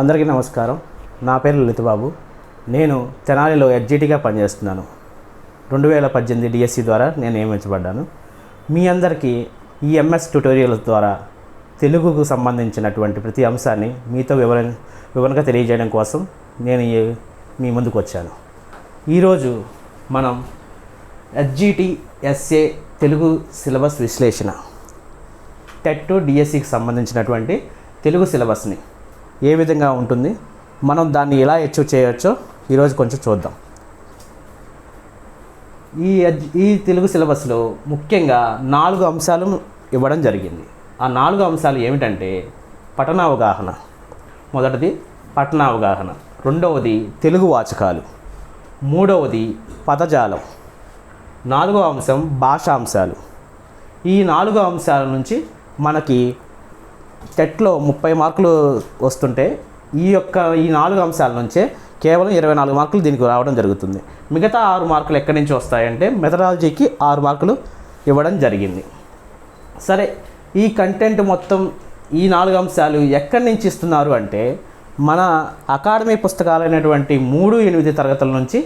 అందరికీ నమస్కారం. నా పేరు లలితబాబు. నేను తెనాలిలో ఎడ్జిటీగా పనిచేస్తున్నాను. రెండు వేల పద్దెనిమిది డిఎస్సి ద్వారా నేను నియమించబడ్డాను. మీ అందరికీ ఈ ఎంఎస్ ట్యుటోరియల్ ద్వారా తెలుగుకు సంబంధించినటువంటి ప్రతి అంశాన్ని మీతో వివర వివరంగా తెలియజేయడం కోసం నేను మీ ముందుకు వచ్చాను. ఈరోజు మనం ఎస్జిటి ఎస్ఏ తెలుగు సిలబస్ విశ్లేషణ టెట్ డిఎస్సికి సంబంధించినటువంటి తెలుగు సిలబస్ని ఏ విధంగా ఉంటుంది మనం దాన్ని ఎలా అచీవ్ చేయవచ్చో ఈరోజు కొంచెం చూద్దాం. ఈ ఈ తెలుగు సిలబస్లో ముఖ్యంగా నాలుగు అంశాలు ఇవ్వడం జరిగింది. ఆ నాలుగు అంశాలు ఏమిటంటే పఠనావగాహన మొదటిది పఠనావగాహన రెండవది తెలుగు వాచకాలు మూడవది పదజాలం నాలుగో అంశం భాషా అంశాలు ఈ నాలుగు అంశాల నుంచి మనకి టెట్లో ముప్పై మార్కులు వస్తుంటే ఈ యొక్క ఈ నాలుగు అంశాల నుంచే కేవలం ఇరవై నాలుగు మార్కులు దీనికి రావడం జరుగుతుంది. మిగతా ఆరు మార్కులు ఎక్కడి నుంచి వస్తాయంటే మెథడాలజీకి ఆరు మార్కులు ఇవ్వడం జరిగింది. సరే ఈ కంటెంట్ మొత్తం ఈ నాలుగు అంశాలు ఎక్కడి నుంచి ఇస్తున్నారు అంటే మన అకాడమీ పుస్తకాలైనటువంటి మూడు ఎనిమిది తరగతుల నుంచి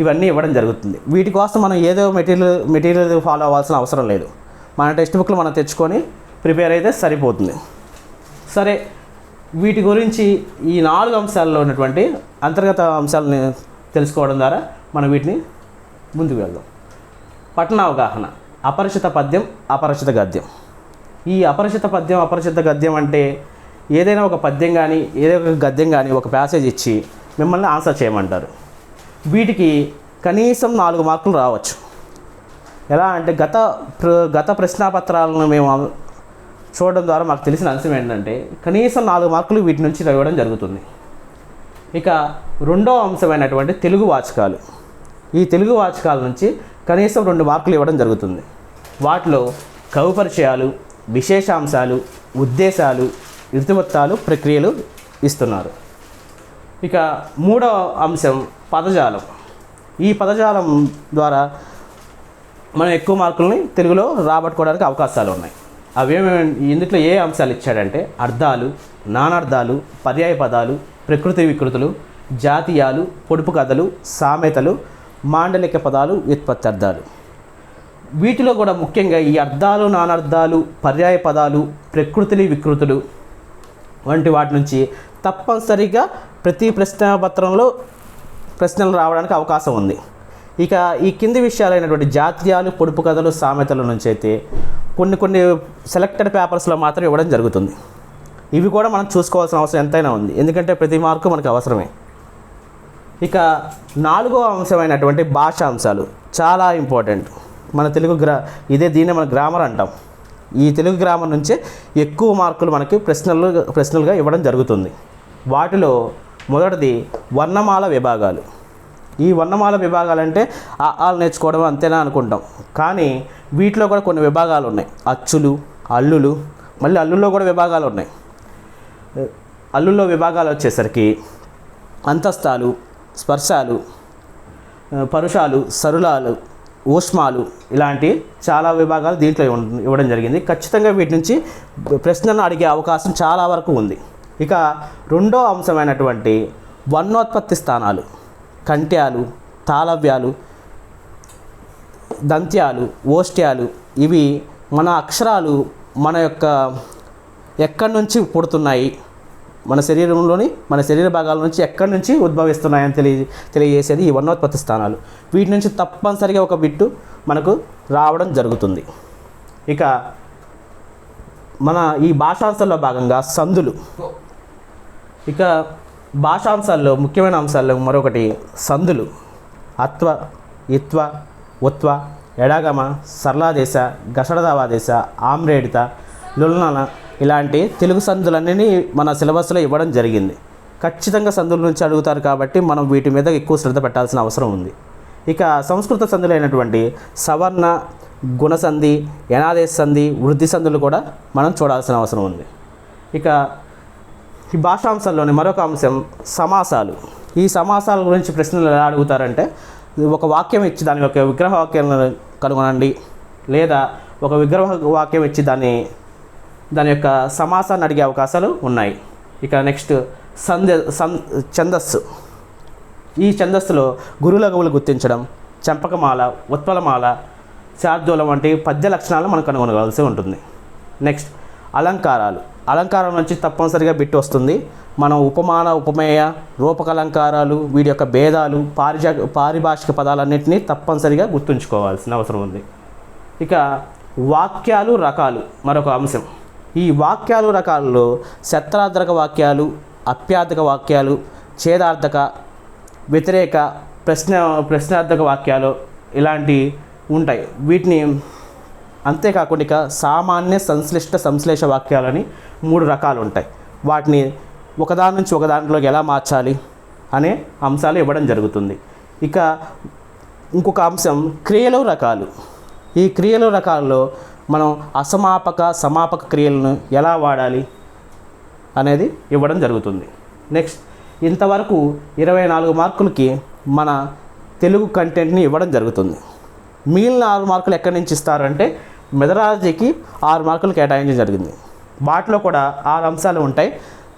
ఇవన్నీ ఇవ్వడం జరుగుతుంది. వీటి కోసం మనం ఏదో మెటీరియల్ మెటీరియల్ ఫాలో అవ్వాల్సిన అవసరం లేదు. మన టెక్స్ట్ బుక్లు మనం తెచ్చుకొని ప్రిపేర్ అయితే సరిపోతుంది. సరే వీటి గురించి ఈ నాలుగు అంశాల్లో ఉన్నటువంటి అంతర్గత అంశాలని తెలుసుకోవడం ద్వారా మనం వీటిని ముందుకు వెళ్దాం. పట్టణ అవగాహన అపరిచిత పద్యం అపరిచిత గద్యం. ఈ అపరిచిత పద్యం అపరిచిత గద్యం అంటే ఏదైనా ఒక పద్యం కానీ ఏదైనా ఒక గద్యం కానీ ఒక ప్యాసేజ్ ఇచ్చి మిమ్మల్ని ఆన్సర్ చేయమంటారు. వీటికి కనీసం నాలుగు మార్కులు రావచ్చు. ఎలా అంటే గత ప్ర- గత ప్రశ్నాపత్రాలను మేము చూడడం ద్వారా మాకు తెలిసిన అంశం ఏంటంటే కనీసం నాలుగు మార్కులు వీటి నుంచి ఇవ్వడం జరుగుతుంది. ఇక రెండో అంశమైనటువంటి తెలుగు వాచకాలు. ఈ తెలుగు వాచకాల నుంచి కనీసం రెండు మార్కులు ఇవ్వడం జరుగుతుంది. వాటిలో కవి పరిచయాలు విశేషాంశాలు ఉద్దేశాలు ఇతివృత్తాలు ప్రక్రియలు ఇస్తున్నారు. ఇక మూడవ అంశం పదజాలం. ఈ పదజాలం ద్వారా మనం ఎక్కువ మార్కుల్ని తెలుగులో రాబట్టుకోవడానికి అవకాశాలు ఉన్నాయి. అవేమేమి ఇందులో ఏ అంశాలు ఇచ్చాడంటే అర్థాలు నానార్థాలు పర్యాయ పదాలు ప్రకృతి వికృతులు జాతీయాలు పొడుపు కథలు సామెతలు మాండలిక పదాలు వ్యుత్పత్తి అర్థాలు. వీటిలో కూడా ముఖ్యంగా ఈ అర్థాలు నానార్థాలు పర్యాయ పదాలు ప్రకృతిని వికృతులు వంటి వాటి నుంచి తప్పనిసరిగా ప్రతి ప్రశ్నపత్రంలో ప్రశ్నలు రావడానికి అవకాశం ఉంది. ఇక ఈ కింది విషయాలైనటువంటి జాతీయాలు పొడుపు కథలు సామెతల నుంచి అయితే కొన్ని కొన్ని సెలెక్టెడ్ పేపర్స్లో మాత్రం ఇవ్వడం జరుగుతుంది. ఇవి కూడా మనం చూసుకోవాల్సిన అవసరం ఎంతైనా ఉంది. ఎందుకంటే ప్రతి మార్కు మనకు అవసరమే. ఇక నాలుగో అంశమైనటువంటి భాషా అంశాలు చాలా ఇంపార్టెంట్ మన తెలుగు గ్రా ఇదే దీన్నే మన గ్రామర్ అంటాం. ఈ తెలుగు గ్రామర్ నుంచే ఎక్కువ మార్కులు మనకి ప్రశ్నలు ప్రశ్నలుగా ఇవ్వడం జరుగుతుంది. వాటిలో మొదటిది వర్ణమాల విభాగాలు. ఈ వర్ణమాల విభాగాలు అంటే ఆ ఆలు నేర్చుకోవడం అంతేనా అనుకుంటాం. కానీ వీటిలో కూడా కొన్ని విభాగాలు ఉన్నాయి. అచ్చులు అల్లులు మళ్ళీ అల్లుల్లో కూడా విభాగాలు ఉన్నాయి. అల్లుల్లో విభాగాలు వచ్చేసరికి అంతస్తాలు స్పర్శాలు పరుషాలు సరులాలు ఊష్మాలు ఇలాంటి చాలా విభాగాలు దీంట్లో ఇవ్వడం జరిగింది. ఖచ్చితంగా వీటి నుంచి ప్రశ్నలను అడిగే అవకాశం చాలా వరకు ఉంది. ఇక రెండో అంశమైనటువంటి వర్ణోత్పత్తి స్థానాలు కంట్యాలు తాళవ్యాలు దంత్యాలు ఓష్ట్యాలు ఇవి మన అక్షరాలు మన యొక్క ఎక్కడి నుంచి పుడుతున్నాయి? మన శరీరంలోని మన శరీర భాగాల నుంచి ఎక్కడి నుంచి ఉద్భవిస్తున్నాయని తెలియ తెలియజేసేది ఈ వర్ణోత్పత్తి స్థానాలు. వీటి నుంచి తప్పనిసరిగా ఒక బిట్టు మనకు రావడం జరుగుతుంది. ఇక మన ఈ భాషాంశాల్లో భాగంగా సందులు. ఇక భాషాంశాల్లో ముఖ్యమైన అంశాల్లో మరొకటి సందులు. అత్వ ఇత్వ ఉత్వ ఎడాగమ సరళాదేశ గషడదావాదేశ ఆమ్రేడిత లుల్నన ఇలాంటి తెలుగు సందులన్నీ మన సిలబస్లో ఇవ్వడం జరిగింది. ఖచ్చితంగా సందుల నుంచి అడుగుతారు కాబట్టి మనం వీటి మీద ఎక్కువ శ్రద్ధ పెట్టాల్సిన అవసరం ఉంది. ఇక సంస్కృత సందులైనటువంటి సవర్ణ గుణసంధి యనాదేశ సంధి వృద్ధి సంధులు కూడా మనం చూడాల్సిన అవసరం ఉంది. ఇక ఈ భాషాంశంలోని మరొక అంశం సమాసాలు. ఈ సమాసాల గురించి ప్రశ్నలు ఎలా అడుగుతారంటే ఒక వాక్యం ఇచ్చి దాని యొక్క విగ్రహ వాక్యాలను కనుగొనండి. లేదా ఒక విగ్రహ వాక్యం ఇచ్చి దాన్ని దాని యొక్క సమాసాన్ని అడిగే అవకాశాలు ఉన్నాయి. ఇక నెక్స్ట్ సంధ్య సం ఛందస్సు. ఈ ఛందస్సులో గురులఘువులు గుర్తించడం చంపకమాల ఉత్పలమాల శార్దూలం వంటి పద్య లక్షణాలు మనం కనుగొనవలసి ఉంటుంది. నెక్స్ట్ అలంకారాలు. అలంకారం నుంచి తప్పనిసరిగా బిట్ వస్తుంది. మనం ఉపమాన ఉపమేయ రూపకలంకారాలు వీటి యొక్క భేదాలు పారిజా పారిభాషిక పదాలన్నింటినీ తప్పనిసరిగా గుర్తుంచుకోవాల్సిన అవసరం ఉంది. ఇక వాక్యాలు రకాలు. మరొక అంశం. ఈ వాక్యాలు రకాలలో శత్రార్థక వాక్యాలు అప్యార్థక వాక్యాలు ఛేదార్థక వ్యతిరేక ప్రశ్న ప్రశ్నార్థక వాక్యాలు ఇలాంటి ఉంటాయి. వీటిని అంతేకాకుండా ఇక సామాన్య సంశ్లిష్ట సంశ్లేష వాక్యాలని మూడు రకాలు ఉంటాయి వాటిని ఒకదాని నుంచి ఒకదానిలోకి ఎలా మార్చాలి అనే అంశాలు ఇవ్వడం జరుగుతుంది. ఇక ఇంకొక అంశం క్రియలు రకాలు. ఈ క్రియలు రకాల్లో మనం అసమాపక సమాపక క్రియలను ఎలా వాడాలి అనేది ఇవ్వడం జరుగుతుంది. నెక్స్ట్ ఇంతవరకు ఇరవై నాలుగు మార్కులకి మన తెలుగు కంటెంట్ని ఇవ్వడం జరుగుతుంది. మిగిలిన ఆరు మార్కులు ఎక్కడి నుంచి ఇస్తారంటే మెదరాజీకి ఆరు మార్కులు కేటాయించడం జరిగింది. వాటిలో కూడా ఆరు అంశాలు ఉంటాయి.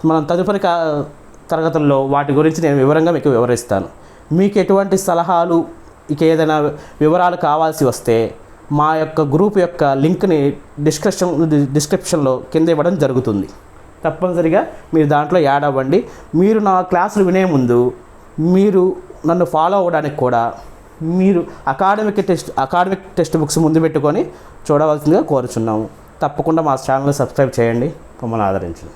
మనం తదుపరి తరగతుల్లో వాటి గురించి నేను వివరంగా మీకు వివరిస్తాను. మీకు ఎటువంటి సలహాలు ఇక ఏదైనా వివరాలు కావాల్సి వస్తే మా యొక్క గ్రూప్ యొక్క లింక్ని డిస్క్రిప్షన్ డిస్క్రిప్షన్లో కింద ఇవ్వడం జరుగుతుంది. తప్పనిసరిగా మీరు దాంట్లో యాడ్ అవ్వండి. మీరు నా క్లాసులు వినే ముందు మీరు నన్ను ఫాలో అవ్వడానికి కూడా మీరు academic test academic text books ముందు పెట్టుకొని చూడవలసిందిగా కోరుచున్నాము. తప్పకుండా మా ఛానల్ సబ్స్క్రైబ్ చేయండి. మమ్మల్ని ఆదరించండి.